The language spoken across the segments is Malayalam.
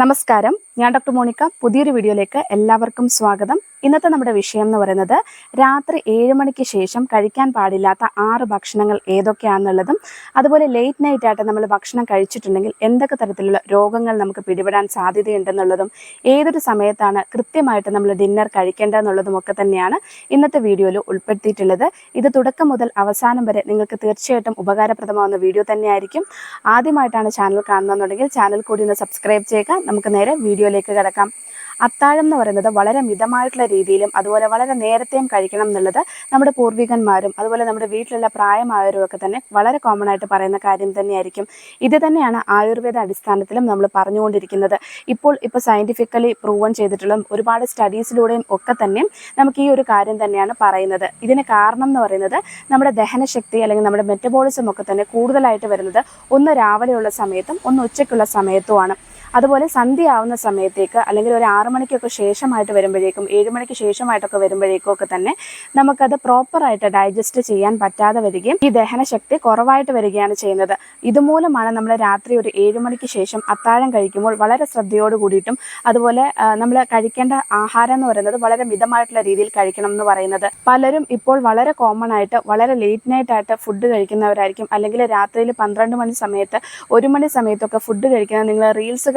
നമസ്കാരം. ഞാൻ ഡോക്ടർ മോണിക്ക. പുതിയൊരു വീഡിയോയിലേക്ക് എല്ലാവർക്കും സ്വാഗതം. ഇന്നത്തെ നമ്മുടെ വിഷയം എന്ന് പറയുന്നത് രാത്രി ഏഴ് മണിക്ക് ശേഷം കഴിക്കാൻ പാടില്ലാത്ത ആറ് ഭക്ഷണങ്ങൾ ഏതൊക്കെയാണെന്നുള്ളതും അതുപോലെ ലേറ്റ് നൈറ്റ് ആയിട്ട് നമ്മൾ ഭക്ഷണം കഴിച്ചിട്ടുണ്ടെങ്കിൽ എന്തൊക്കെ തരത്തിലുള്ള രോഗങ്ങൾ നമുക്ക് പിടിപെടാൻ സാധ്യതയുണ്ടെന്നുള്ളതും ഏതൊരു സമയത്താണ് കൃത്യമായിട്ട് നമ്മൾ ഡിന്നർ കഴിക്കേണ്ടതെന്നുള്ളതും ഒക്കെ തന്നെയാണ് ഇന്നത്തെ വീഡിയോയിൽ ഉൾപ്പെടുത്തിയിട്ടുള്ളത്. ഇത് തുടക്കം മുതൽ അവസാനം വരെ നിങ്ങൾക്ക് തീർച്ചയായിട്ടും ഉപകാരപ്രദമാവുന്ന വീഡിയോ തന്നെയായിരിക്കും. ആദ്യമായിട്ടാണ് ചാനൽ കാണുന്നതെന്നുണ്ടെങ്കിൽ ചാനൽ കൂടി ഒന്ന് സബ്സ്ക്രൈബ് ചെയ്യുക. നമുക്ക് നേരെ വീഡിയോയിലേക്ക് കിടക്കാം. അത്താഴം എന്ന് പറയുന്നത് വളരെ മിതമായിട്ടുള്ള രീതിയിലും അതുപോലെ വളരെ നേരത്തെയും കഴിക്കണം എന്നുള്ളത് നമ്മുടെ പൂർവികന്മാരും അതുപോലെ നമ്മുടെ വീട്ടിലുള്ള പ്രായമായവരും ഒക്കെ തന്നെ വളരെ കോമൺ ആയിട്ട് പറയുന്ന കാര്യം തന്നെയായിരിക്കും. ഇത് തന്നെയാണ് ആയുർവേദ അടിസ്ഥാനത്തിലും നമ്മൾ പറഞ്ഞുകൊണ്ടിരിക്കുന്നത്. ഇപ്പോൾ ഇപ്പോൾ സയന്റിഫിക്കലി പ്രൂവൺ ചെയ്തിട്ടുള്ള ഒരുപാട് സ്റ്റഡീസിലൂടെയും ഒക്കെ തന്നെ നമുക്ക് ഈ ഒരു കാര്യം തന്നെയാണ് പറയുന്നത്. ഇതിന് കാരണം എന്ന് പറയുന്നത് നമ്മുടെ ദഹനശക്തി അല്ലെങ്കിൽ നമ്മുടെ മെറ്റബോളിസം ഒക്കെ തന്നെ കൂടുതലായിട്ട് വരുന്നത് ഒന്ന് രാവിലെയുള്ള സമയത്തും ഒന്ന് ഉച്ചയ്ക്കുള്ള സമയത്തുമാണ്. അതുപോലെ സന്ധ്യ ആവുന്ന സമയത്തേക്ക് അല്ലെങ്കിൽ ഒരു ആറു മണിക്കൊക്കെ ശേഷമായിട്ട് വരുമ്പോഴേക്കും ഏഴ് മണിക്ക് ശേഷമായിട്ടൊക്കെ വരുമ്പോഴേക്കും ഒക്കെ തന്നെ നമുക്കത് പ്രോപ്പറായിട്ട് ഡൈജസ്റ്റ് ചെയ്യാൻ പറ്റാതെ വരികയും ഈ ദഹനശക്തി കുറവായിട്ട് വരികയാണ് ചെയ്യുന്നത്. ഇതുമൂലമാണ് നമ്മൾ രാത്രി ഒരു ഏഴ് മണിക്ക് ശേഷം അത്താഴം കഴിക്കുമ്പോൾ വളരെ ശ്രദ്ധയോട് കൂടിയിട്ടും അതുപോലെ നമ്മൾ കഴിക്കേണ്ട ആഹാരം എന്ന് പറയുന്നത് വളരെ മിതമായിട്ടുള്ള രീതിയിൽ കഴിക്കണം എന്ന് പറയുന്നത്. പലരും ഇപ്പോൾ വളരെ കോമൺ ആയിട്ട് വളരെ ലേറ്റ് നൈറ്റ് ആയിട്ട് ഫുഡ് കഴിക്കുന്നവരായിരിക്കും. അല്ലെങ്കിൽ രാത്രിയിൽ പന്ത്രണ്ട് മണി സമയത്ത് ഒരു മണി സമയത്തൊക്കെ ഫുഡ് കഴിക്കുന്നത് നിങ്ങൾ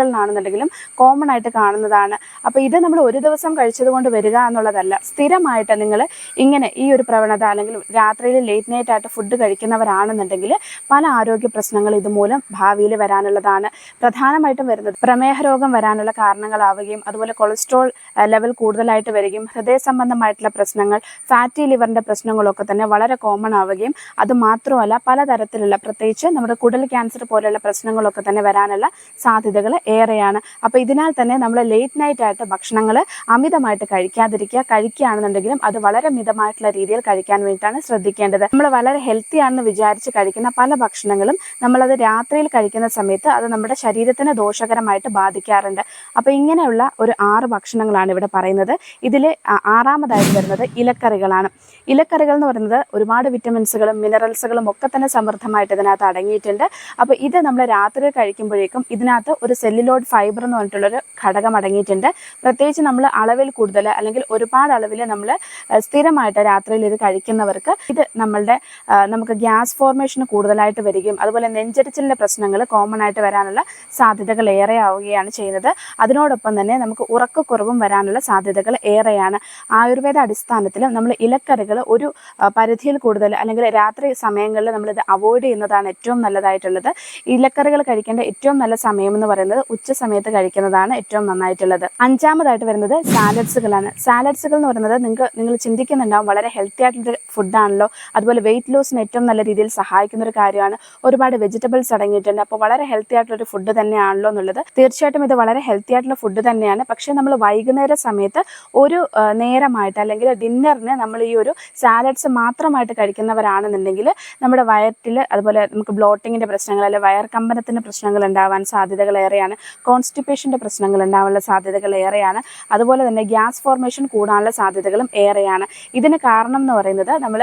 റീൽസുകളിലാണെന്നുണ്ടെങ്കിലും കോമൺ ആയിട്ട് കാണുന്നതാണ്. അപ്പോൾ ഇത് നമ്മൾ ഒരു ദിവസം കഴിച്ചത് കൊണ്ട് വരിക എന്നുള്ളതല്ല. സ്ഥിരമായിട്ട് നിങ്ങൾ ഇങ്ങനെ ഈ ഒരു പ്രവണത അല്ലെങ്കിൽ രാത്രിയിൽ ലേറ്റ് നൈറ്റ് ആയിട്ട് ഫുഡ് കഴിക്കുന്നവരാണെന്നുണ്ടെങ്കിൽ പല ആരോഗ്യ പ്രശ്നങ്ങൾ ഇതുമൂലം ഭാവിയിൽ വരാനുള്ളതാണ്. പ്രധാനമായിട്ടും വരുന്നത് പ്രമേഹ രോഗം വരാനുള്ള കാരണങ്ങളാവുകയും അതുപോലെ കൊളസ്ട്രോൾ ലെവൽ കൂടുതലായിട്ട് വരികയും ഹൃദയ സംബന്ധമായിട്ടുള്ള പ്രശ്നങ്ങൾ ഫാറ്റി ലിവറിന്റെ പ്രശ്നങ്ങളൊക്കെ തന്നെ വളരെ കോമൺ ആവുകയും അത് മാത്രമല്ല പലതരത്തിലുള്ള പ്രത്യേകിച്ച് നമ്മുടെ കുടൽ ക്യാൻസർ പോലെയുള്ള പ്രശ്നങ്ങളൊക്കെ തന്നെ വരാനുള്ള സാധ്യതകൾ ഏറെയാണ്. അപ്പോൾ ഇതിനാൽ തന്നെ നമ്മൾ ലേറ്റ് നൈറ്റ് ആയിട്ട് ഭക്ഷണങ്ങൾ അമിതമായിട്ട് കഴിക്കാതിരിക്കുക കഴിക്കുകയാണെന്നുണ്ടെങ്കിലും അത് വളരെ മിതമായിട്ടുള്ള രീതിയിൽ കഴിക്കാൻ വേണ്ടിയിട്ടാണ് ശ്രദ്ധിക്കേണ്ടത്. നമ്മൾ വളരെ ഹെൽത്തി ആണെന്ന് വിചാരിച്ച് കഴിക്കുന്ന പല ഭക്ഷണങ്ങളും നമ്മളത് രാത്രിയിൽ കഴിക്കുന്ന സമയത്ത് അത് നമ്മുടെ ശരീരത്തിന് ദോഷകരമായിട്ട് ബാധിക്കാറുണ്ട്. അപ്പോൾ ഇങ്ങനെയുള്ള ഒരു ആറ് ഭക്ഷണങ്ങളാണ് ഇവിടെ പറയുന്നത്. ഇതിൽ ആറാമതായിട്ട് വരുന്നത് ഇലക്കറികളാണ്. ഇലക്കറികൾ എന്ന് പറയുന്നത് ഒരുപാട് വിറ്റമിൻസുകളും മിനറൽസുകളും ഒക്കെ തന്നെ സമൃദ്ധമായിട്ട് ഇതിനകത്ത് അടങ്ങിയിട്ടുണ്ട്. അപ്പോൾ ഇത് നമ്മൾ രാത്രി കഴിക്കുമ്പോഴേക്കും ഇതിനകത്ത് ഒരു സെല്ലുലോഡ് ഫൈബർ എന്ന് പറഞ്ഞിട്ടുള്ളൊരു ഘടകം അടങ്ങിയിട്ടുണ്ട്. പ്രത്യേകിച്ച് നമ്മൾ അളവിൽ കൂടുതൽ അല്ലെങ്കിൽ ഒരുപാട് അളവിൽ നമ്മൾ സ്ഥിരമായിട്ട് രാത്രിയിൽ ഇത് കഴിക്കുന്നവർക്ക് ഇത് നമ്മളുടെ നമുക്ക് ഗ്യാസ് ഫോർമേഷൻ കൂടുതലായിട്ട് വരികയും അതുപോലെ നെഞ്ചരിച്ചിലിന്റെ പ്രശ്നങ്ങൾ കോമൺ ആയിട്ട് വരാനുള്ള സാധ്യതകൾ ഏറെ ആവുകയാണ് ചെയ്യുന്നത്. അതിനോടൊപ്പം തന്നെ നമുക്ക് ഉറക്കക്കുറവും വരാനുള്ള സാധ്യതകൾ ഏറെയാണ്. ആയുർവേദ അടിസ്ഥാനത്തിൽ നമ്മൾ ഇലക്കറികൾ ഒരു പരിധിയിൽ കൂടുതൽ അല്ലെങ്കിൽ രാത്രി സമയങ്ങളിൽ നമ്മളിത് അവോയ്ഡ് ചെയ്യുന്നതാണ് ഏറ്റവും നല്ലതായിട്ടുള്ളത്. ഇലക്കറികൾ കഴിക്കേണ്ട ഏറ്റവും നല്ല സമയം എന്ന് പറയുന്നത് ഉച്ച സമയത്ത് കഴിക്കുന്നതാണ് ഏറ്റവും നന്നായിട്ടുള്ളത്. അഞ്ചാമതായിട്ട് വരുന്നത് സാലഡ്സുകളാണ്. സാലഡ്സുകൾ എന്ന് പറയുന്നത് നിങ്ങൾക്ക് നിങ്ങൾ ചിന്തിക്കുന്നുണ്ടാവും വളരെ ഹെൽത്തി ആയിട്ടുള്ള ഫുഡാണല്ലോ അതുപോലെ വെയിറ്റ് ലോസിന് ഏറ്റവും നല്ല രീതിയിൽ സഹായിക്കുന്ന ഒരു കാര്യമാണ്. ഒരുപാട് വെജിറ്റബിൾസ് അടങ്ങിയിട്ടുണ്ട്. അപ്പോൾ വളരെ ഹെൽത്തി ആയിട്ടുള്ള ഒരു ഫുഡ് തന്നെയാണല്ലോ എന്നുള്ളത്. തീർച്ചയായിട്ടും ഇത് വളരെ ഹെൽത്തി ആയിട്ടുള്ള ഫുഡ് തന്നെയാണ്. പക്ഷേ നമ്മൾ വൈകുന്നേര സമയത്ത് ഒരു നേരമായിട്ട് അല്ലെങ്കിൽ ഡിന്നറിന് നമ്മൾ ഈ ഒരു സാലഡ്സ് മാത്രമായിട്ട് കഴിക്കുന്നവരാണെന്നുണ്ടെങ്കിൽ നമ്മുടെ വയറ്റിൽ അതുപോലെ നമുക്ക് ബ്ലോട്ടിങ്ങിന്റെ പ്രശ്നങ്ങൾ അല്ലെങ്കിൽ വയർ കമ്പനത്തിന്റെ പ്രശ്നങ്ങൾ ഉണ്ടാവാൻ സാധ്യതകൾ ഏറെയാണ്. കോൺസ്റ്റിപ്പേഷന്റെ പ്രശ്നങ്ങൾ ഉണ്ടാവാനുള്ള സാധ്യതകൾ ഏറെയാണ്. അതുപോലെ തന്നെ ഗ്യാസ് ഫോർമേഷൻ കൂടാനുള്ള സാധ്യതകളും ഏറെയാണ്. ഇതിന് കാരണം എന്ന് പറയുന്നത് നമ്മൾ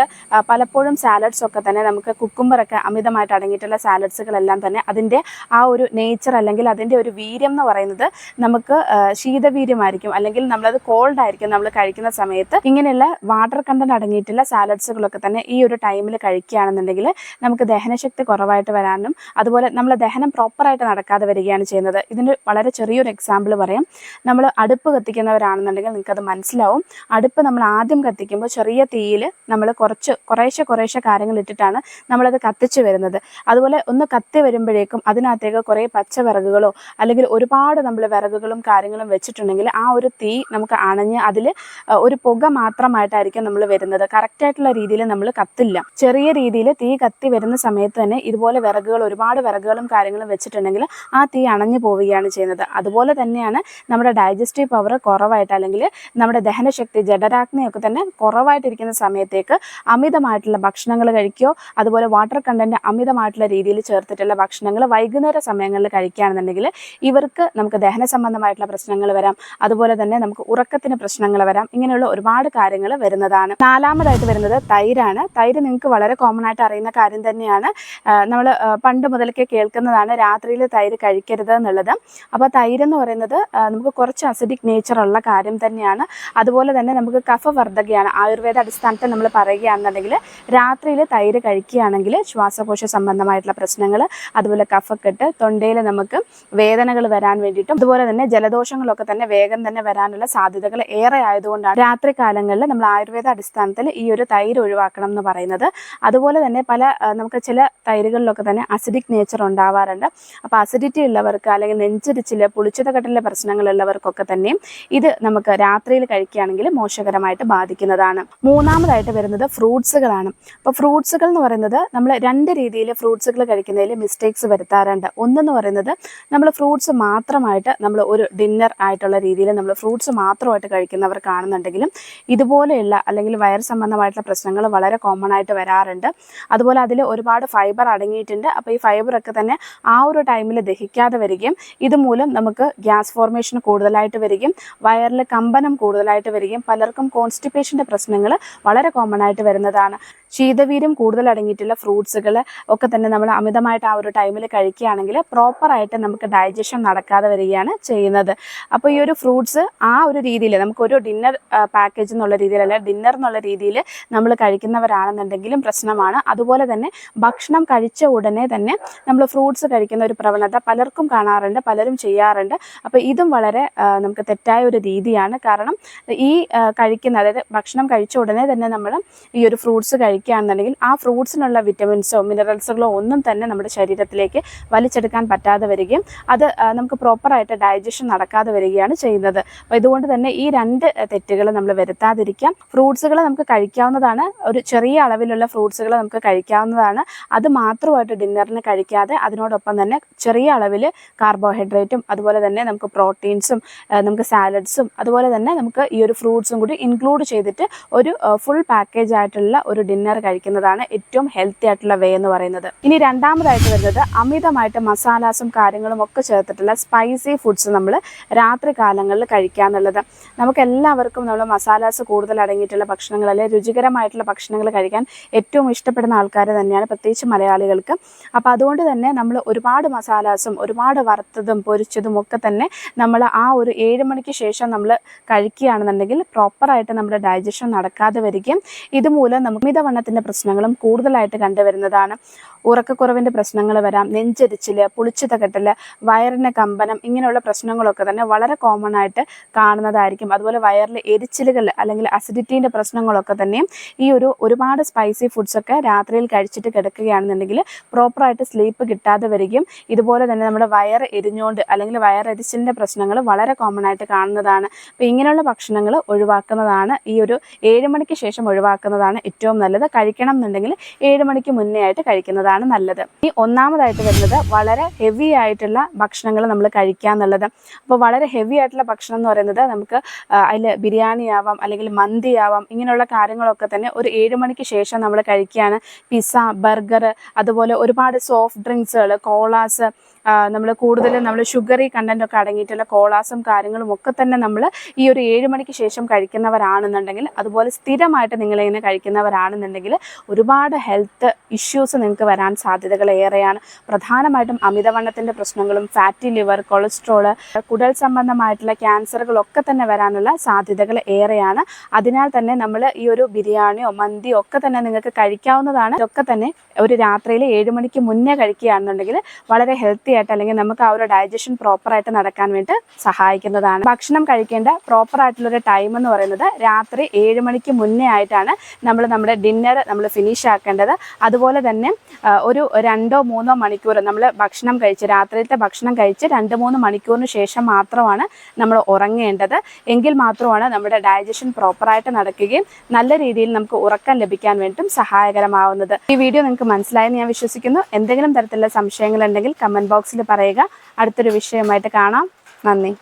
പലപ്പോഴും സാലഡ്സ് ഒക്കെ തന്നെ നമുക്ക് കുക്കുംബറൊക്കെ അമിതമായിട്ട് അടങ്ങിയിട്ടുള്ള സാലഡ്സുകളെല്ലാം തന്നെ അതിന്റെ ആ ഒരു നേച്ചർ അല്ലെങ്കിൽ അതിന്റെ ഒരു വീര്യം എന്ന് പറയുന്നത് നമുക്ക് ശീതവീര്യമായിരിക്കും. അല്ലെങ്കിൽ നമ്മളത് കോൾഡ് ആയിരിക്കും നമ്മൾ കഴിക്കുന്ന സമയത്ത്. ഇങ്ങനെയുള്ള വാട്ടർ കണ്ടന്റ് അടങ്ങിയിട്ടുള്ള സാലഡ്സുകളൊക്കെ തന്നെ ഈ ഒരു ടൈമിൽ കഴിക്കുകയാണെന്നുണ്ടെങ്കിൽ നമുക്ക് ദഹനശക്തി കുറവായിട്ട് വരാനും അതുപോലെ നമ്മൾ ദഹനം പ്രോപ്പറായിട്ട് നടക്കാതെ വരികയാണ് ചെയ്യുന്നത്. ഇതിന് വളരെ ചെറിയൊരു എക്സാമ്പിൾ പറയാം. നമ്മൾ അടുപ്പ് കത്തിക്കുന്നവരാണെന്നുണ്ടെങ്കിൽ നിങ്ങൾക്കത് മനസ്സിലാവും. അടുപ്പ് നമ്മൾ ആദ്യം കത്തിക്കുമ്പോൾ ചെറിയ തീയിൽ നമ്മൾ കുറച്ച് കുറേശ്ശെ കുറേശ്ശെ കാര്യങ്ങൾ ഇട്ടിട്ടാണ് നമ്മളത് കത്തിച്ച് വരുന്നത്. അതുപോലെ ഒന്ന് കത്തി വരുമ്പോഴേക്കും അതിനകത്തേക്ക് കുറേ പച്ചവിറകുകളോ അല്ലെങ്കിൽ ഒരുപാട് നമ്മൾ വിറകുകളും കാര്യങ്ങളും വെച്ചിട്ടുണ്ടെങ്കിൽ ആ ഒരു തീ നമുക്ക് അണഞ്ഞ് അതിൽ ഒരു പുക മാത്രമായിട്ടായിരിക്കും നമ്മൾ വരുന്നത്. കറക്റ്റായിട്ടുള്ള രീതിയിൽ നമ്മൾ കത്തില്ല. ചെറിയ രീതിയിൽ തീ കത്തി വരുന്ന സമയത്ത് തന്നെ ഇതുപോലെ വിറകുകൾ ഒരുപാട് വിറകുകളും കാര്യങ്ങളും വെച്ചിട്ടുണ്ടെങ്കിൽ ആ തീ അണഞ്ഞു പോവുകയാണ് ചെയ്യുന്നത്. അതുപോലെ തന്നെയാണ് നമ്മുടെ ഡൈജസ്റ്റീവ് പവർ കുറവായിട്ട് അല്ലെങ്കിൽ നമ്മുടെ ദഹനശക്തി ജഡരാജ്ഞയൊക്കെ തന്നെ കുറവായിട്ടിരിക്കുന്ന സമയത്തേക്ക് അമിതമായിട്ടുള്ള ഭക്ഷണങ്ങൾ കഴിക്കുകയോ അതുപോലെ വാട്ടർ കണ്ടന്റ് അമിതമായിട്ടുള്ള രീതിയിൽ ചേർത്തിട്ടുള്ള ഭക്ഷണങ്ങൾ വൈകുന്നേര സമയങ്ങളിൽ കഴിക്കുകയാണെന്നുണ്ടെങ്കിൽ ഇവർക്ക് നമുക്ക് ദഹന സംബന്ധമായിട്ടുള്ള പ്രശ്നങ്ങൾ വരാം. അതുപോലെ തന്നെ നമുക്ക് ഉറക്കത്തിന് പ്രശ്നങ്ങൾ വരാം. ഇങ്ങനെയുള്ള ഒരുപാട് കാര്യങ്ങൾ വരുന്നതാണ്. നാലാമതായിട്ട് വരുന്നത് തൈരാണ്. തൈര് നിങ്ങൾക്ക് വളരെ കോമൺ ആയിട്ട് അറിയുന്ന കാര്യം തന്നെയാണ്. നമ്മൾ പണ്ട് മുതൽക്കേ കേൾക്കുന്നതാണ് രാത്രിയിൽ തൈര് കഴിക്കരുത് എന്നുള്ളത്. നല്ലത് അപ്പോൾ തൈര് എന്ന് പറയുന്നത് നമുക്ക് കുറച്ച് അസിഡിക് നേച്ചർ ഉള്ള കാര്യം തന്നെയാണ്. അതുപോലെ തന്നെ നമുക്ക് കഫവർദ്ധകയാണ് ആയുർവേദ അടിസ്ഥാനത്തിൽ നമ്മൾ പറയുകയാണെന്നുണ്ടെങ്കിൽ രാത്രിയിൽ തൈര് കഴിക്കുകയാണെങ്കിൽ ശ്വാസകോശ സംബന്ധമായിട്ടുള്ള പ്രശ്നങ്ങൾ അതുപോലെ കഫക്കെട്ട് തൊണ്ടയിൽ നമുക്ക് വേദനകൾ വരാൻ വേണ്ടിയിട്ടും അതുപോലെ തന്നെ ജലദോഷങ്ങളൊക്കെ തന്നെ വേഗം തന്നെ വരാനുള്ള സാധ്യതകൾ ഏറെ ആയതുകൊണ്ടാണ് രാത്രി കാലങ്ങളിൽ നമ്മൾ ആയുർവേദ അടിസ്ഥാനത്തിൽ ഈ ഒരു തൈര് ഒഴിവാക്കണം എന്ന് പറയുന്നത്. അതുപോലെ തന്നെ പല നമുക്ക് ചില തൈരുകളിലൊക്കെ തന്നെ അസിഡിക് നേച്ചർ ഉണ്ടാവാറുണ്ട്. അപ്പോൾ അസിഡിറ്റി ഉള്ളവർക്ക് അല്ലെങ്കിൽ നെഞ്ചരിച്ചിൽ പുളിച്ചതകട്ടിലെ പ്രശ്നങ്ങളുള്ളവർക്കൊക്കെ തന്നെ ഇത് നമുക്ക് രാത്രിയിൽ കഴിക്കുകയാണെങ്കിൽ മോശകരമായിട്ട് ബാധിക്കുന്നതാണ്. മൂന്നാമതായിട്ട് വരുന്നത് ഫ്രൂട്ട്സുകളാണ്. അപ്പോൾ ഫ്രൂട്ട്സുകൾ എന്ന് പറയുന്നത് നമ്മൾ രണ്ട് രീതിയിൽ ഫ്രൂട്ട്സുകൾ കഴിക്കുന്നതിൽ മിസ്റ്റേക്സ് വരുത്താറുണ്ട്. ഒന്നെന്ന് പറയുന്നത് നമ്മൾ ഫ്രൂട്ട്സ് മാത്രമായിട്ട് നമ്മൾ ഒരു ഡിന്നർ ആയിട്ടുള്ള രീതിയിൽ നമ്മൾ ഫ്രൂട്ട്സ് മാത്രമായിട്ട് കഴിക്കുന്നവർ കാണുന്നുണ്ടെങ്കിലും ഇതുപോലെയുള്ള അല്ലെങ്കിൽ വയർ സംബന്ധമായിട്ടുള്ള പ്രശ്നങ്ങൾ വളരെ കോമൺ ആയിട്ട് വരാറുണ്ട്. അതുപോലെ അതിൽ ഒരുപാട് ഫൈബർ അടങ്ങിയിട്ടുണ്ട്. അപ്പോൾ ഈ ഫൈബറൊക്കെ തന്നെ ആ ഒരു ടൈമിൽ ദഹിക്കാതെ വരികയും ഇതുമൂലം നമുക്ക് ഗ്യാസ് ഫോർമേഷൻ കൂടുതലായിട്ട് വരികയും വയറിൽ കമ്പനം കൂടുതലായിട്ട് വരികയും പലർക്കും കോൺസ്റ്റിപ്പേഷന്റെ പ്രശ്നങ്ങൾ വളരെ കോമൺ ആയിട്ട് വരുന്നതാണ്. ശീതവീര്യം കൂടുതൽ അടങ്ങിയിട്ടുള്ള ഫ്രൂട്ട്സുകൾ ഒക്കെ തന്നെ നമ്മൾ അമിതമായിട്ട് ആ ഒരു ടൈമിൽ കഴിക്കുകയാണെങ്കിൽ പ്രോപ്പറായിട്ട് നമുക്ക് ഡൈജഷൻ നടക്കാതെ വരികയാണ് ചെയ്യുന്നത്. അപ്പോൾ ഈ ഒരു ഫ്രൂട്ട്സ് ആ ഒരു രീതിയിൽ നമുക്കൊരു ഡിന്നർ പാക്കേജ് എന്നുള്ള രീതിയിലല്ല ഡിന്നർ എന്നുള്ള രീതിയിൽ നമ്മൾ കഴിക്കുന്നവരാണെന്നുണ്ടെങ്കിലും പ്രശ്നമാണ്. അതുപോലെ തന്നെ ഭക്ഷണം കഴിച്ച ഉടനെ തന്നെ നമ്മൾ ഫ്രൂട്ട്സ് കഴിക്കുന്ന ഒരു പ്രവണത പലർക്കും കാണാറുണ്ട്. പലരും ചെയ്യാറുണ്ട്. അപ്പോൾ ഇതും വളരെ നമുക്ക് തെറ്റായ ഒരു രീതിയാണ്. കാരണം ഈ കഴിക്കുന്ന അതായത് ഭക്ഷണം കഴിച്ച ഉടനെ തന്നെ നമ്മൾ ഈ ഒരു ഫ്രൂട്ട്സ് കഴിക്കുകയാണെന്നുണ്ടെങ്കിൽ ആ ഫ്രൂട്ട്സിനുള്ള വിറ്റമിൻസോ മിനറൽസുകളോ ഒന്നും തന്നെ നമ്മുടെ ശരീരത്തിലേക്ക് വലിച്ചെടുക്കാൻ പറ്റാതെ വരികയും അത് നമുക്ക് പ്രോപ്പറായിട്ട് ഡൈജഷൻ നടക്കാതെ വരികയാണ് ചെയ്യുന്നത്. അപ്പോൾ ഇതുകൊണ്ട് തന്നെ ഈ രണ്ട് തെറ്റുകൾ നമ്മൾ വരുത്താതിരിക്കാം. ഫ്രൂട്ട്സുകൾ നമുക്ക് കഴിക്കാവുന്നതാണ്. ഒരു ചെറിയ അളവിലുള്ള ഫ്രൂട്ട്സുകൾ നമുക്ക് കഴിക്കാവുന്നതാണ്. അത് മാത്രമായിട്ട് ഡിന്നറിന് കഴിക്കാതെ അതിനോടൊപ്പം തന്നെ ചെറിയ അളവിൽ കാർബോഹൈഡ്രേറ്റും അതുപോലെ തന്നെ നമുക്ക് പ്രോട്ടീൻസും നമുക്ക് സാലഡ്സും അതുപോലെ തന്നെ നമുക്ക് ഈ ഒരു ഫ്രൂട്ട്സും കൂടി ഇൻക്ലൂഡ് ചെയ്തിട്ട് ഒരു ഫുൾ പാക്കേജ് ആയിട്ടുള്ള ഒരു ഡിന്നർ കഴിക്കുന്നതാണ് ഏറ്റവും ഹെൽത്തി ആയിട്ടുള്ള വേ എന്ന് പറയുന്നത്. ഇനി രണ്ടാമതായിട്ട് വരുന്നത് അമിതമായിട്ട് മസാലാസും കാര്യങ്ങളും ഒക്കെ ചേർത്തിട്ടുള്ള സ്പൈസി ഫുഡ്സ് നമ്മൾ രാത്രി കാലങ്ങളിൽ കഴിക്കുക എന്നുള്ളത്. നമുക്ക് എല്ലാവർക്കും നമ്മൾ മസാലാസ് കൂടുതൽ അടങ്ങിയിട്ടുള്ള ഭക്ഷണങ്ങൾ അല്ലെങ്കിൽ രുചികരമായിട്ടുള്ള ഭക്ഷണങ്ങൾ കഴിക്കാൻ ഏറ്റവും ഇഷ്ടപ്പെടുന്ന ആൾക്കാർ തന്നെയാണ് പ്രത്യേകിച്ച് മലയാളികൾക്ക്. അപ്പോൾ അതുകൊണ്ട് തന്നെ നമ്മൾ ഒരുപാട് മസാലാസും ഒരുപാട് വറുത്തതും പൊരിച്ചതും ഒക്കെ തന്നെ നമ്മൾ ആ ഒരു ഏഴ് മണിക്ക് ശേഷം നമ്മൾ കഴിക്കുകയാണെന്നുണ്ടെങ്കിൽ പ്രോപ്പറായിട്ട് നമ്മുടെ ഡൈജഷൻ നടക്കാതെ വരികയും ഇതുമൂലം നമുക്ക് മിതവണ്ണത്തിന്റെ പ്രശ്നങ്ങളും കൂടുതലായിട്ട് കണ്ടുവരുന്നതാണ്. ഉറക്കക്കുറവിന്റെ പ്രശ്നങ്ങൾ വരാം നെഞ്ചരിച്ചിൽ പുളിച്ചു തകട്ടൽ വയറിന് കമ്പനം ഇങ്ങനെയുള്ള പ്രശ്നങ്ങളൊക്കെ തന്നെ വളരെ കോമൺ ആയിട്ട് കാണുന്നതായിരിക്കും. അതുപോലെ വയറിലെ എരിച്ചിലുകൾ അല്ലെങ്കിൽ അസിഡിറ്റീന്റെ പ്രശ്നങ്ങളൊക്കെ തന്നെയും ഈ ഒരു ഒരുപാട് സ്പൈസി ഫുഡ്സൊക്കെ രാത്രിയിൽ കഴിച്ചിട്ട് കിടക്കുകയാണെന്നുണ്ടെങ്കിൽ പ്രോപ്പറായിട്ട് സ്ലീപ്പ് കിട്ടാതെ വരികയും ഇതുപോലെ തന്നെ നമ്മുടെ വയറ് എരിഞ്ഞുകൊണ്ട് അല്ലെങ്കിൽ വയറരിച്ചിലിന്റെ പ്രശ്നങ്ങൾ വളരെ കോമൺ ആയിട്ട് കാണുന്നതാണ്. അപ്പോൾ ഇങ്ങനെയുള്ള ഭക്ഷണങ്ങൾ ഒഴിവാക്കുന്നതാണ്. ഈ ഒരു ഏഴ് മണിക്ക് ശേഷം ഒഴിവാക്കുന്നതാണ് ഏറ്റവും നല്ലത്. കഴിക്കണം എന്നുണ്ടെങ്കിൽ ഏഴ് മണിക്ക് മുന്നേ ആയിട്ട് കഴിക്കുന്നതാണ് നല്ലത്. ഈ ഒന്നാമതായിട്ട് വരുന്നത് വളരെ ഹെവി ആയിട്ടുള്ള ഭക്ഷണങ്ങൾ നമ്മൾ കഴിക്കുക എന്നുള്ളത്. അപ്പോൾ വളരെ ഹെവി ആയിട്ടുള്ള ഭക്ഷണം എന്ന് പറയുന്നത് നമുക്ക് അതിൽ ബിരിയാണി ആവാം അല്ലെങ്കിൽ മന്തി ആവാം ഇങ്ങനെയുള്ള കാര്യങ്ങളൊക്കെ തന്നെ ഒരു ഏഴ് മണിക്ക് ശേഷം നമ്മൾ കഴിക്കുകയാണ്. പിസ്സ ബർഗർ അതുപോലെ ഒരുപാട് സോഫ്റ്റ് ഡ്രിങ്ക്സുകൾ കോളാസ് നമ്മൾ കൂടുതലും നമ്മൾ ഷുഗറി കണ്ടന്റ് ഒക്കെ അടങ്ങിയിട്ടുള്ള കോളാസും കാര്യങ്ങളും ഒക്കെ തന്നെ നമ്മൾ ഈ ഒരു ഏഴ് മണിക്ക് ശേഷം കഴിക്കുന്നവരാണെന്നുണ്ടെങ്കിൽ അതുപോലെ സ്ഥിരമായിട്ട് നിങ്ങളിങ്ങനെ കഴിക്കുന്നവരാണെന്നുണ്ടെങ്കിൽ ഒരുപാട് ഹെൽത്ത് ഇഷ്യൂസ് നിങ്ങൾക്ക് വരാൻ സാധ്യതകൾ ഏറെയാണ്. പ്രധാനമായിട്ടും അമിതവണ്ണത്തിന്റെ പ്രശ്നങ്ങളും ഫാറ്റി ലിവർ കൊളസ്ട്രോൾ കുടൽ സംബന്ധമായിട്ടുള്ള ക്യാൻസറുകളൊക്കെ തന്നെ വരാനുള്ള സാധ്യതകൾ ഏറെയാണ്. അതിനാൽ തന്നെ നമ്മൾ ഈ ഒരു ബിരിയാണിയോ മന്തിയോ ഒക്കെ തന്നെ നിങ്ങൾക്ക് കഴിക്കാവുന്നതാണ്. ഇതൊക്കെ തന്നെ ഒരു രാത്രിയിൽ ഏഴ് മണിക്ക് മുന്നേ കഴിക്കുകയാണെന്നുണ്ടെങ്കിൽ വളരെ ഹെൽത്തി ആയിട്ട് അല്ലെങ്കിൽ നമുക്ക് ആ ഒരു ഡൈജഷൻ പ്രോപ്പറായിട്ട് നടക്കാൻ വേണ്ടി സഹായിക്കുന്നതാണ്. ഭക്ഷണം കഴിക്കേണ്ട പ്രോപ്പർ ആയിട്ടുള്ള ഒരു ടൈം എന്ന് പറയുന്നത് രാത്രി ഏഴ് മണിക്ക് മുന്നേ ആയിട്ടാണ് നമ്മൾ നമ്മുടെ ഡിന്നർ നമ്മൾ ഫിനിഷ് ആക്കേണ്ടത്. അതുപോലെ തന്നെ ഒരു രണ്ടോ മൂന്നോ മണിക്കൂർ നമ്മൾ ഭക്ഷണം കഴിച്ച് രാത്രിയിലത്തെ ഭക്ഷണം കഴിച്ച് രണ്ട് മൂന്ന് മണിക്കൂറിന് ശേഷം മാത്രമാണ് നമ്മൾ ഉറങ്ങേണ്ടത്. എങ്കിൽ മാത്രമാണ് നമ്മുടെ ഡൈജഷൻ പ്രോപ്പറായിട്ട് നടക്കുകയും നല്ല രീതിയിൽ നമുക്ക് ഉറക്കം ലഭിക്കാൻ വേണ്ടിയും സഹായകരമാവുന്നത്. ഈ വീഡിയോ നിങ്ങൾക്ക് മനസ്സിലായെന്ന് ഞാൻ വിശ്വസിക്കുന്നു. എന്തെങ്കിലും തരത്തിലുള്ള സംശയങ്ങളുണ്ടെങ്കിൽ കമന്റ് ബോക്സിൽ പറയുക. അടുത്തൊരു വിഷയമായിട്ട് കാണാം. നന്ദി.